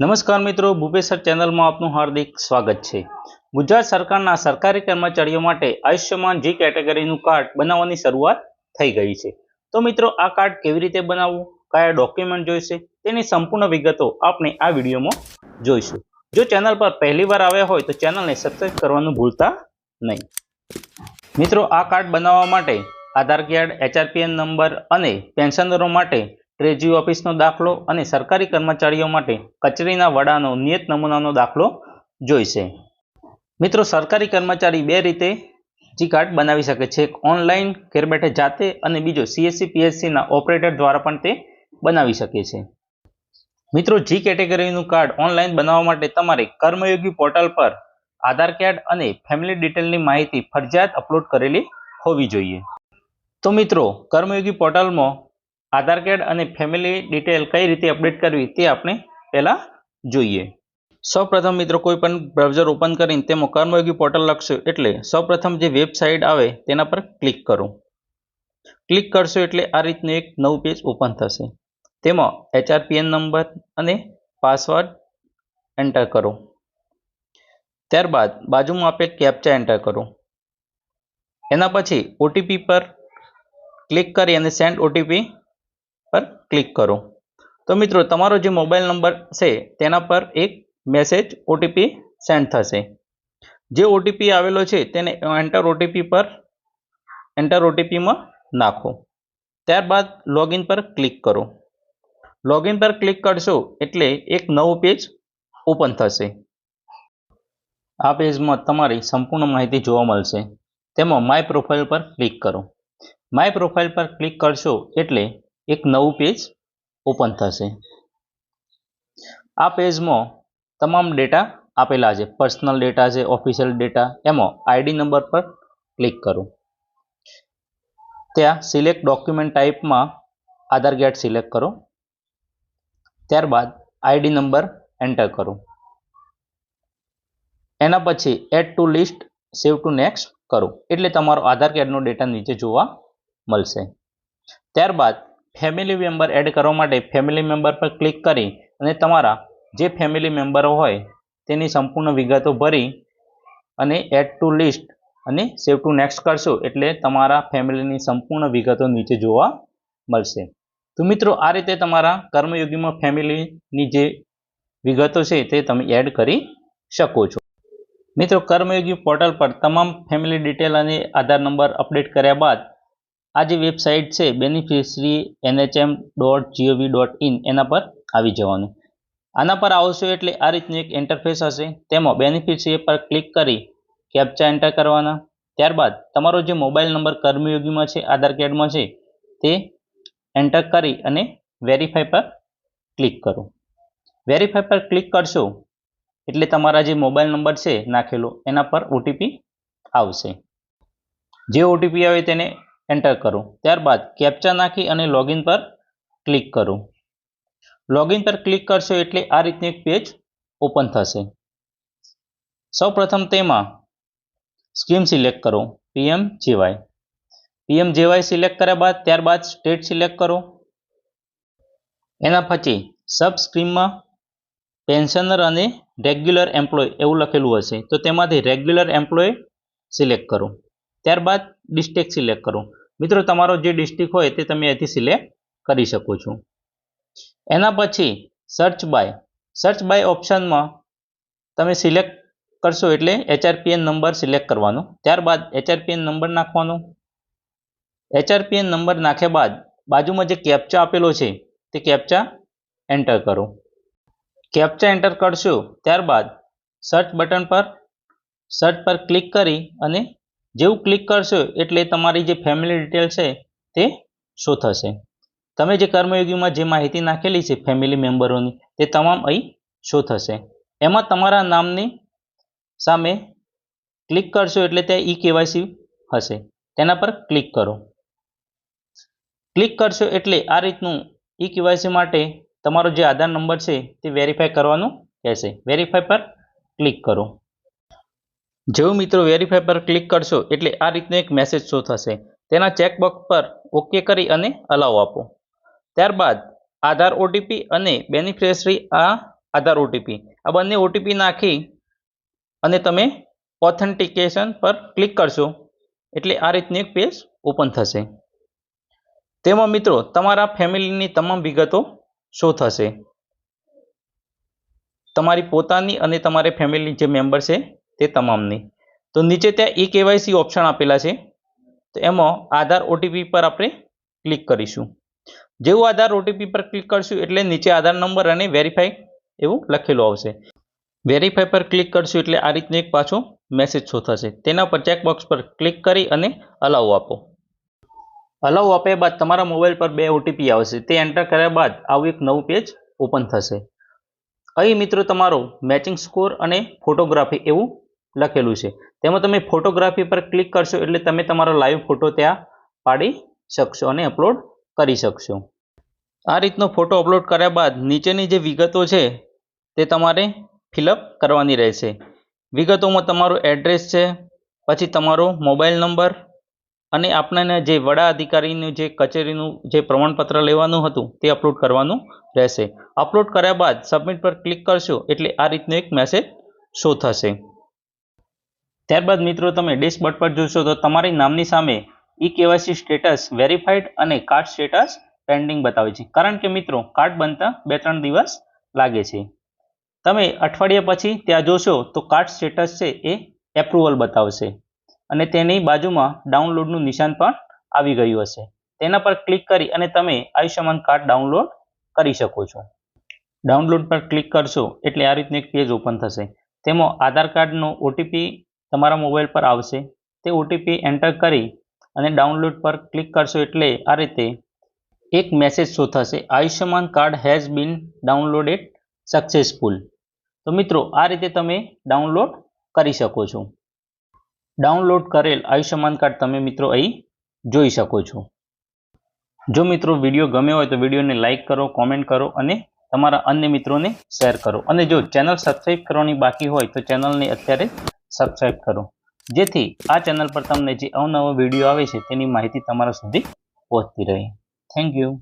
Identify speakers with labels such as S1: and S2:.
S1: નમસ્કાર મિત્રો ભૂપેસર ચેનલમાં આપનું હાર્દિક સ્વાગત છે. ગુજરાત સરકારના સરકારી કર્મચારીઓ માટે આયુષ્યમાન જી કેટેગરીનું કાર્ડ બનાવવાની શરૂઆત થઈ ગઈ છે. તો મિત્રો, આ કાર્ડ કેવી રીતે બનાવવું? કયા ડોક્યુમેન્ટ જોઈશે? તેની સંપૂર્ણ વિગતો આપણે આ વિડીયોમાં જોઈશું. જો ચેનલ પર પહેલીવાર આવ્યા હોય તો ચેનલને સબસ્ક્રાઈબ કરવાનું ભૂલતા નહીં. મિત્રો, આ કાર્ડ બનાવવા માટે આધાર કાર્ડ, એચઆરપીએન નંબર અને પેન્શનરો માટે ટ્રેજરી ઓફિસનો દાખલો અને સરકારી કર્મચારીઓ માટે કચેરીના વડાનો નિયત નમૂનાનો દાખલો જોઈશે. મિત્રો, સરકારી કર્મચારી બે રીતે જી કાર્ડ બનાવી શકે છે. એક ઓનલાઈન ઘેર બેઠે જાતે અને બીજો સીએસસી પીએસસીના ઓપરેટર દ્વારા પણ તે બનાવી શકે છે. મિત્રો, જી કેટેગરીનું કાર્ડ ઓનલાઈન બનાવવા માટે તમારે કર્મયોગી પોર્ટલ પર આધાર કાર્ડ અને ફેમિલી ડિટેલની માહિતી ફરજિયાત અપલોડ કરેલી હોવી જોઈએ. તો મિત્રો, કર્મયોગી પોર્ટલમાં આધાર કાર્ડ અને ફેમિલી ડિટેલ કઈ રીતે અપડેટ કરવી તે આપણે પહેલાં જોઈએ. સૌપ્રથમ મિત્રો કોઈ પણ બ્રાઉઝર ઓપન કરીને તેમાં કર્મયોગી પોર્ટલ લખશો એટલે સૌપ્રથમ જે વેબસાઇટ આવે તેના પર ક્લિક કરો. ક્લિક કરશો એટલે આ રીતનું એક નવું પેજ ઓપન થશે. તેમાં એચઆરપીએન નંબર અને પાસવર્ડ એન્ટર કરો. ત્યારબાદ બાજુમાં આપેલ કેપ્ચા એન્ટર કરો. એના પછી ઓટીપી પર ક્લિક કરી અને સેન્ડ ઓટીપી પર ક્લિક કરો. તો મિત્રો, તમારો જે મોબાઈલ નંબર છે, તેના પર એક મેસેજ ઓટીપી સેન્ડ થશે. જે ઓટીપી આવેલો છે, તેને એન્ટર ઓટીપી પર એન્ટર ઓટીપીમાં નાખો. ત્યારબાદ લોગિન પર ક્લિક કરો. લોગિન પર ક્લિક કરશો એટલે એક નવું પેજ ઓપન થશે. આ પેજમાં તમારી સંપૂર્ણ માહિતી જોવા મળશે. તેમાં માય પ્રોફાઇલ પર ક્લિક કરો. માય પ્રોફાઇલ પર ક્લિક કરશો એટલે એક નવું પેજ ઓપન થશે. આ પેજમાં તમામ ડેટા આપેલા છે. પર્સનલ ડેટા છે ઓફિશિયલ ડેટા એમાં આઈડી નંબર પર ક્લિક કરો. ત્યાં સિલેક્ટ ડોક્યુમેન્ટ ટાઈપમાં આધાર કાર્ડ સિલેક્ટ કરો. ત્યારબાદ આઈડી નંબર એન્ટર કરો. એના પછી add to list save to next કરો. એટલે તમારો આધાર કાર્ડનો ડેટા નીચે જોવા મળશે. ત્યારબાદ ફેમિલી મેમ્બર એડ કરવા માટે ફેમિલી મેમ્બર પર ક્લિક કરી અને તમારા જે ફેમિલી મેમ્બરો હોય તેની સંપૂર્ણ વિગતો ભરી અને એડ ટુ લિસ્ટ અને સેવ ટુ નેક્સ્ટ કરશો એટલે તમારા ફેમિલીની સંપૂર્ણ વિગતો નીચે જોવા મળશે. તો મિત્રો, આ રીતે તમારા કર્મયોગીમાં ફેમિલીની જે વિગતો છે તે તમે એડ કરી શકો છો. મિત્રો, કર્મયોગી પોર્ટલ પર તમામ ફેમિલી ડિટેલ અને આધાર નંબર અપડેટ કર્યા બાદ આ જે વેબસાઇટ છે beneficiary NHM dot GOV dot in એના પર આવી જવાનું. આના પર આવશો એટલે આ રીતનું એક ઇન્ટરફેસ હશે. તેમાં બેનિફિશરી પર ક્લિક કરી કેપ્ચા એન્ટર કરવાના. ત્યારબાદ તમારો જે મોબાઈલ નંબર કર્મયોગીમાં છે, આધાર કાર્ડમાં છે, તે એન્ટર કરી અને વેરીફાઈ પર ક્લિક કરો. વેરીફાઈ પર ક્લિક કરશો એટલે તમારા જે મોબાઈલ નંબર છે, નાખેલો, એના પર ઓટીપી આવશે. જે ઓટીપી આવે તેને એન્ટર કરો. ત્યારબાદ કેપ્ચા નાખી અને લોગિન પર ક્લિક કરો. લોગિન પર ક્લિક કરશો એટલે આ રીતનું એક પેજ ઓપન થશે. સૌપ્રથમ તેમાં સ્કીમ સિલેક્ટ કરો PM JAY PM JAY select કર્યા બાદ ત્યારબાદ સ્ટેટ સિલેક્ટ કરો. એના પછી સબ સ્કીમમાં પેન્શનર અને રેગ્યુલર એમ્પ્લોય એવું લખેલું હશે. તો તેમાંથી રેગ્યુલર એમ્પ્લોય સિલેક્ટ કરો. ત્યારબાદ ડિસ્ટ્રિક્ટ સિલેક્ટ કરો. મિત્રો, તમારો જે ડિસ્ટ્રિક્ટ હોય તે તમે અહીંથી સિલેક્ટ કરી શકો છો. એના પછી સર્ચ બાય સર્ચ બાય ઓપ્શનમાં તમે સિલેક્ટ કરશો એટલે એચઆરપીએન નંબર સિલેક્ટ કરવાનો. ત્યારબાદ એચઆરપીએન નંબર નાખવાનો. એચઆરપીએન નંબર નાખ્યા બાદ બાજુમાં જે કેપ્ચા આપેલો છે તે કેપ્ચા એન્ટર કરો. કેપ્ચા એન્ટર કરશો ત્યારબાદ સર્ચ બટન પર સર્ચ પર ક્લિક કરી અને જેવું ક્લિક કરશો એટલે તમારી જે ફેમિલી ડિટેલ છે તે શો થશે. તમે જે કર્મયોગીમાં જે માહિતી નાખેલી છે ફેમિલી મેમ્બરોની તે તમામ અહીં શો થશે. એમાં તમારા નામની સામે ક્લિક કરશો એટલે ત્યાં ઈ કેવાયસી હશે. તેના પર ક્લિક કરો. ક્લિક કરશો એટલે આ રીતનું ઈ કેવાયસી માટે તમારો જે આધાર નંબર છે તે વેરીફાઈ કરવાનું કહેશે વેરીફાઈ પર ક્લિક કરો. જેવું મિત્રો વેરીફાઈ પર ક્લિક કરશો એટલે આ રીતનો એક મેસેજ શો થશે. તેના ચેકબોક્સ પર ઓકે કરી અને અલાવ આપો. ત્યારબાદ આધાર ઓટીપી અને બેનિફિશરી આ આધાર ઓટીપી આ બંને ઓટીપી નાખી અને તમે ઓથેન્ટિકેશન પર ક્લિક કરશો એટલે આ રીતનું એક પેજ ઓપન થશે. તેમાં મિત્રો તમારા ફેમિલીની તમામ વિગતો શો થશે. તમારી પોતાની અને તમારે ફેમિલી જે મેમ્બર છે તે તમામની. તો નીચે ત્યાં ઈ કેવાયસી ઓપ્શન આપેલા છે. તો એમાં આધાર ઓટીપી પર આપણે ક્લિક કરીશું. જેવું આધાર ઓટીપી પર ક્લિક કરશું એટલે નીચે આધાર નંબર અને વેરીફાઈ એવું લખેલું આવશે. વેરીફાઈ પર ક્લિક કરશું એટલે આ રીતનો એક પાછો મેસેજ શો થશે. તેના પર ચેકબોક્સ પર ક્લિક કરી અને અલાઉ આપો. અલાઉ આપ્યા બાદ તમારા મોબાઈલ પર બે ઓટીપી આવશે. તે એન્ટર કર્યા બાદ આવું એક નવું પેજ ઓપન થશે. અહીં મિત્રો તમારો મેચિંગ સ્કોર અને ફોટોગ્રાફી એવું લખેલું છે. તેમાં તમે ફોટોગ્રાફી પર ક્લિક કરશો એટલે તમે તમારો લાઈવ ફોટો ત્યાં પાડી શકશો અને અપલોડ કરી શકશો. આ રીતનો ફોટો અપલોડ કર્યા બાદ નીચેની જે વિગતો છે તે તમારે ફિલઅપ કરવાની રહેશે. વિગતોમાં તમારું એડ્રેસ છે, પછી તમારો મોબાઈલ નંબર અને આપણને જે વડા અધિકારીનું જે કચેરીનું જે પ્રમાણપત્ર લેવાનું હતું તે અપલોડ કરવાનું રહેશે. અપલોડ કર્યા બાદ સબમિટ પર ક્લિક કરશો એટલે આ રીતનો એક મેસેજ શો થશે. ત્યારબાદ મિત્રો તમે ડેશબોર્ડ પર જોશો તો તમારી નામની સામે ઈ કેવાયસી સ્ટેટસ વેરીફાઈડ અને કાર્ડ સ્ટેટસ પેન્ડિંગ બતાવે છે. કારણ કે મિત્રો કાર્ડ બનતા બે ત્રણ દિવસ લાગે છે. તમે અઠવાડિયા પછી ત્યાં જોશો તો કાર્ડ સ્ટેટસ છે એ એપ્રુવલ બતાવશે. અને તેની બાજુમાં ડાઉનલોડનું નિશાન પણ આવી ગયું હશે. તેના પર ક્લિક કરી અને તમે આયુષ્યમાન કાર્ડ ડાઉનલોડ કરી શકો છો. ડાઉનલોડ પર ક્લિક કરશો એટલે આ રીતનું એક પેજ ઓપન થશે. તેમાં આધાર કાર્ડનો ઓટીપી તમારા મોબાઈલ પર આવશે. તે ઓટીપી એન્ટર કરી અને ડાઉનલોડ પર ક્લિક કરશો એટલે આ રીતે એક મેસેજ શો થશે. Ayushman card has been downloaded successful તો મિત્રો, આ રીતે તમે ડાઉનલોડ કરી શકો છો. ડાઉનલોડ કરેલ આયુષ્યમાન કાર્ડ તમે મિત્રો અહીં જોઈ શકો છો. જો મિત્રો વીડિયો ગમ્યો હોય તો વિડીયોને લાઇક કરો કોમેન્ટ કરો અને તમારા અન્ય મિત્રોને શેર કરો. અને જો ચેનલ સબસ્ક્રાઈબ કરવાની બાકી હોય તો ચેનલને અત્યારે સબસ્ક્રાઈબ કરો. જેથી આ ચેનલ પર તમને જે અવનવો વીડિયો આવે છે, તેની માહિતી તમારા સુધી પહોંચતી રહે. Thank you